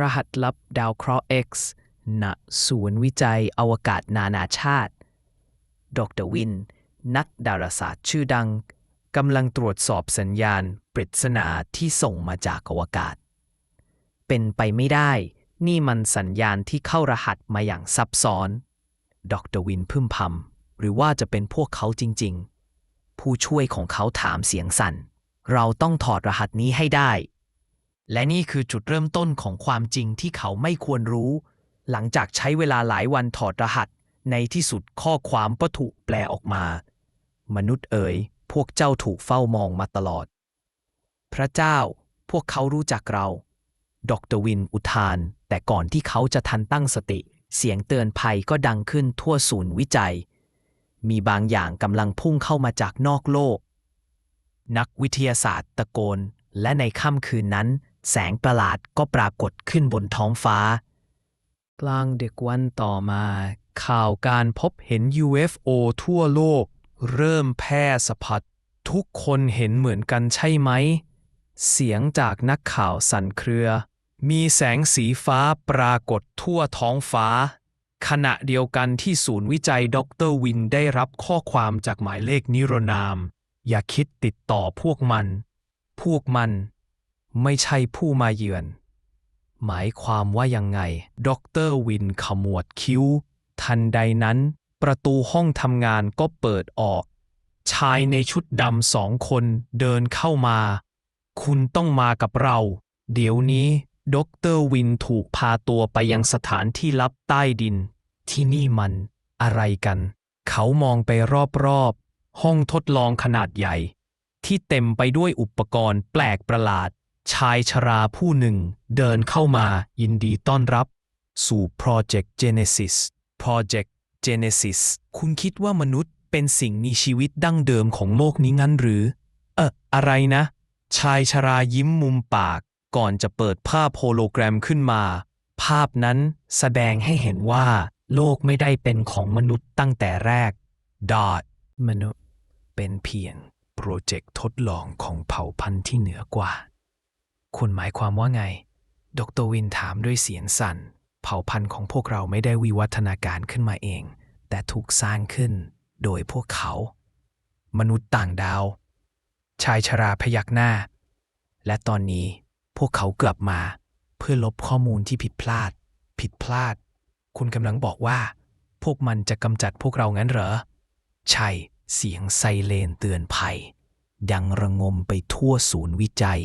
รหัสลับดาวเคราะห์ X ณศูนย์วิจัยอวกาศนานาชาติ ดรวิน นักดาราศาสตร์ชื่อดังกำลังตรวจสอบสัญญาณปริศนาที่ส่งมาจากอวกาศ เป็นไปไม่ได้ นี่มันสัญญาณที่เข้ารหัสมาอย่างซับซ้อน ดรวินพึมพำหรือว่าจะเป็นพวกเขาจริง ๆ ผู้ช่วยของเขาถามเสียงสั่น เราต้องถอดรหัสนี้ให้ได้ และนี่คือจุดเริ่มต้นของความจริงที่เขาไม่ควรรู้ หลังจากใช้เวลาหลายวันถอดรหัส ในที่สุดข้อความก็ถูกแปลออกมา มนุษย์เอ๋ย พวกเจ้าถูกเฝ้ามองมาตลอด พระเจ้า พวกเขารู้จักเรา ดรวินอุทาน แต่ก่อนที่เขาจะทันตั้งสติ เสียงเตือนภัยก็ดังขึ้นทั่วศูนย์วิจัย มีบางอย่างกำลังพุ่งเข้ามาจากนอกโลก นักวิทยาศาสตร์ตะโกน และในค่ำคืนนั้น แสงประหลาดก็ปรากฏขึ้นบนท้องฟ้า กลางดึกวันต่อมา ข่าวการพบเห็น UFO ทั่วโลก เริ่มแพร่สะพัดทุกคนเห็นเหมือนกันใช่ไหม เสียงจากนักข่าวสั่นเครือ มีแสงสีฟ้าปรากฏทั่วท้องฟ้า ขณะเดียวกันที่ศูนย์วิจัยดรวินได้รับข้อความจากหมายเลขนิรนาม อย่าคิดติดต่อพวกมัน พวกมัน ไม่ใช่ผู้มาเยือน หมายความว่ายังไง ดรวินขมวดคิ้ว ทันใดนั้น ประตูห้องทำงานก็เปิดออก ชายในชุดดำสองคนเดินเข้ามา คุณต้องมากับเรา เดี๋ยวนี้ดรวินถูกพาตัวไปยังสถานที่ลับใต้ดิน ที่นี่มันอะไรกัน เขามองไปรอบๆ ห้องทดลองขนาดใหญ่ ที่เต็มไปด้วยอุปกรณ์แปลกประหลาด ชายชราผู้หนึ่งเดินเข้ามายินดีต้อนรับ สู่ Project Genesis Project Genesis คุณคิดว่ามนุษย์เป็นสิ่งมีชีวิตดั้งเดิมของโลกนี้งั้นหรือ เอออะไรนะ ชายชรายิ้มมุมปาก ก่อนจะเปิดภาพโฮโลแกรมขึ้นมา ภาพนั้นแสดงให้เห็นว่า โลกไม่ได้เป็นของมนุษย์ตั้งแต่แรก ดอทมนุษย์เป็นเพียงโปรเจกต์ทดลองของเผ่าพันธุ์ที่เหนือกว่า คุณหมายความว่าไง ดรวินถามด้วยเสียงสั่น เผ่าพันธุ์ของพวกเราไม่ได้วิวัฒนาการขึ้นมาเอง แต่ถูกสร้างขึ้นโดยพวกเขา มนุษย์ต่างดาว ชายชราพยักหน้า และตอนนี้พวกเขากลับมา เพื่อลบข้อมูลที่ผิดพลาด ผิดพลาด คุณกำลังบอกว่า พวกมันจะกำจัดพวกเรางั้นเหรอ ใช่ เสียงไซเรนเตือนภัย ดังระงมไปทั่วศูนย์วิจัย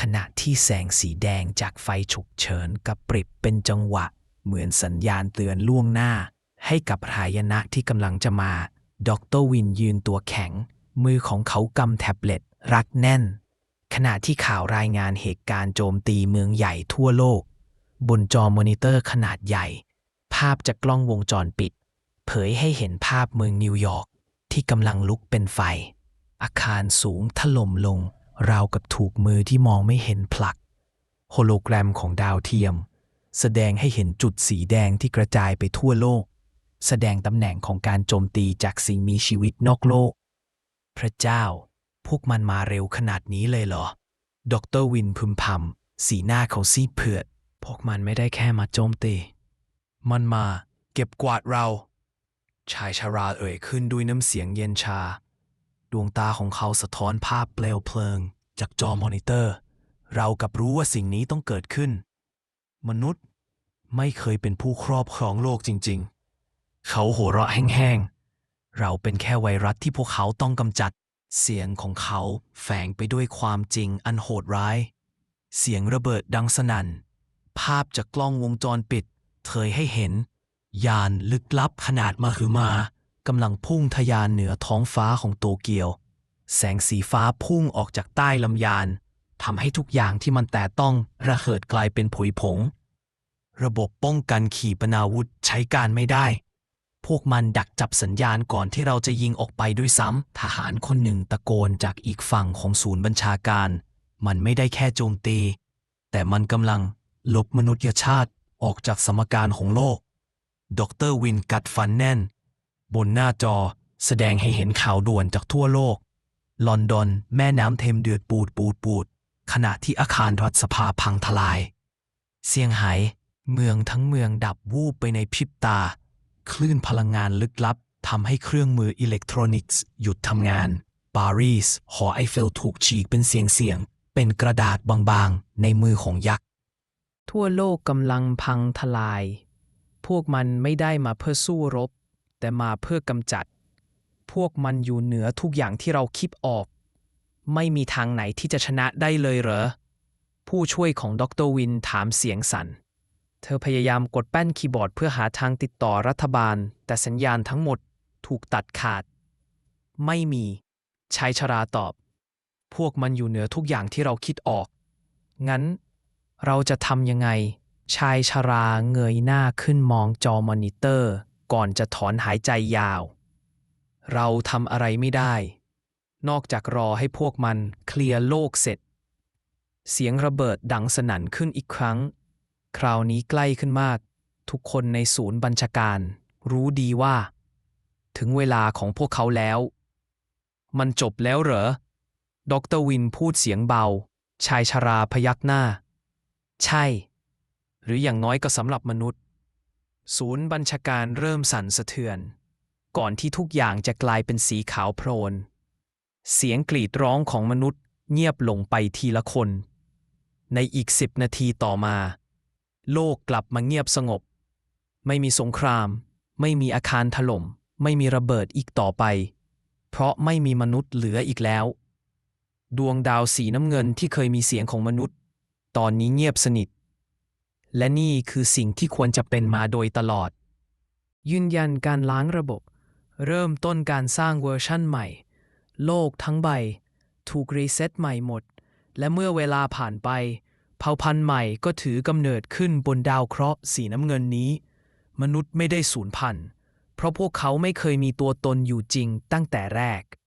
ขณะที่แสงสีแดงจากไฟฉุกเฉินกับปริบเป็นจังหวะ เหมือนสัญญาณเตือนล่วงหน้า ให้กับหายนะที่กำลังจะมาดรวินยืนตัวแข็ง มือของเขากำแท็บเล็ตรัดแน่น ขณะที่ข่าวรายงานเหตุการณ์โจมตีเมืองใหญ่ทั่วโลก บนจอมอนิเตอร์ขนาดใหญ่ ภาพจากกล้องวงจรปิด เผยให้เห็นภาพเมืองนิวยอร์กที่กำลังลุกเป็นไฟ อาคารสูงถล่มลง ราวกับถูกมือที่มองไม่เห็นผลัก โฮโลแกรมของดาวเทียม แสดงให้เห็นจุดสีแดงที่กระจายไปทั่วโลก แสดงตำแหน่งของการโจมตีจากสิ่งมีชีวิตนอกโลก พระเจ้า พวกมันมาเร็วขนาดนี้เลยเหรอ ดรวินพึมพำสีหน้าเขาซีดเผือด พวกมันไม่ได้แค่มาโจมตี มันมา เก็บกวาดเรา ชายชาราเอ่ยขึ้นด้วยน้ำเสียงเย็นชา ดวงตาของเขาสะท้อนภาพเปลวเพลิง จากจอมอนิเตอร์ เรากับรู้ว่าสิ่งนี้ต้องเกิดขึ้น มนุษย์ไม่เคยเป็นผู้ครอบครองโลกจริง ๆ เขาหัวเราะแห้งๆ เราเป็นแค่ไวรัสที่พวกเขาต้องกำจัด เสียงของเขาแฝงไปด้วยความจริงอันโหดร้าย เสียงระเบิดดังสนั่น ภาพจากกล้องวงจรปิดเผยให้เห็น ยานลึกลับขนาดมหึมา กำลังพุ่งทะยานเหนือท้องฟ้าของโตเกียว แสงสีฟ้าพุ่งออกจากใต้ลำยานทำให้ทุกอย่างที่มันแต่ต้องระเหิดกลายเป็นผุยผง ระบบป้องกันขีปนาวุธใช้การไม่ได้ พวกมันดักจับสัญญาณก่อนที่เราจะยิงออกไปด้วยซ้ำทหารคนหนึ่งตะโกนจากอีกฝั่งของศูนย์บัญชาการ มันไม่ได้แค่โจมตี แต่มันกำลังลบมนุษยชาติออกจากสมการของโลก ดรวินกัดฟันแน่น บนหน้าจอแสดงให้เห็นข่าวด่วนจากทั่วโลก ลอนดอน แม่น้ำเทมเดือดปูดปูดปูด ขณะที่อาคารรัฐสภาพังทลาย เซี่ยงไฮ้เมืองทั้งเมืองดับวูบไปในพริบตา คลื่นพลังงานลึกลับทำให้เครื่องมืออิเล็กทรอนิกส์หยุดทำงาน ปารีส หอไอเฟลถูกฉีกเป็นเสียงๆเป็นกระดาษบางๆ ในมือของยักษ์ ทั่วโลกกำลังพังทลาย พวกมันไม่ได้มาเพื่อสู้รบ แต่มาเพื่อกำจัด พวกมันอยู่เหนือทุกอย่างที่เราคิดออก ไม่มีทางไหนที่จะชนะได้เลยเหรอ ผู้ช่วยของดรวินถามเสียงสัน่น เธอพยายามกดแป้นคีย์บอร์ดเพื่อหาทางติดต่อรัฐบาล แต่สัญญาณทั้งหมดถูกตัดขาด ไม่มีชายชราตอบ พวกมันอยู่เหนือทุกอย่างที่เราคิดออก งั้น เราจะทำยังไง ชายชราเงยหน้าขึ้นมองจอมอนิเตอร์ ก่อนจะถอนหายใจยาว เราทำอะไรไม่ได้ นอกจากรอให้พวกมันเคลียร์โลกเสร็จ เสียงระเบิดดังสนั่นขึ้นอีกครั้ง คราวนี้ใกล้ขึ้นมาก ทุกคนในศูนย์บัญชาการ รู้ดีว่า ถึงเวลาของพวกเขาแล้ว มันจบแล้วเหรอ ดรวินพูดเสียงเบา ชายชราพยักหน้า ใช่ หรืออย่างน้อยก็สำหรับมนุษย์ ศูนย์บัญชาการเริ่มสั่นสะเทือน ก่อนที่ทุกอย่างจะกลายเป็นสีขาวโพลน เสียงกรีดร้องของมนุษย์เงียบลงไปทีละคน ในอีกสิบนาทีต่อมา โลกกลับมาเงียบสงบ ไม่มีสงคราม ไม่มีอาคารถล่ม ไม่มีระเบิดอีกต่อไป เพราะไม่มีมนุษย์เหลืออีกแล้ว ดวงดาวสีน้ำเงินที่เคยมีเสียงของมนุษย์ ตอนนี้เงียบสนิท และนี่คือสิ่งที่ควรจะเป็นมาโดยตลอด ยืนยันการล้างระบบ เริ่มต้นการสร้างเวอร์ชั่นใหม่ โลกทั้งใบ ถูกรีเซ็ตใหม่หมด และเมื่อเวลาผ่านไป เผ่าพันธุ์ใหม่ก็ถือกำเนิดขึ้นบนดาวเคราะห์สีน้ำเงินนี้ มนุษย์ไม่ได้สูญพันธุ์ เพราะพวกเขาไม่เคยมีตัวตนอยู่จริงตั้งแต่แรก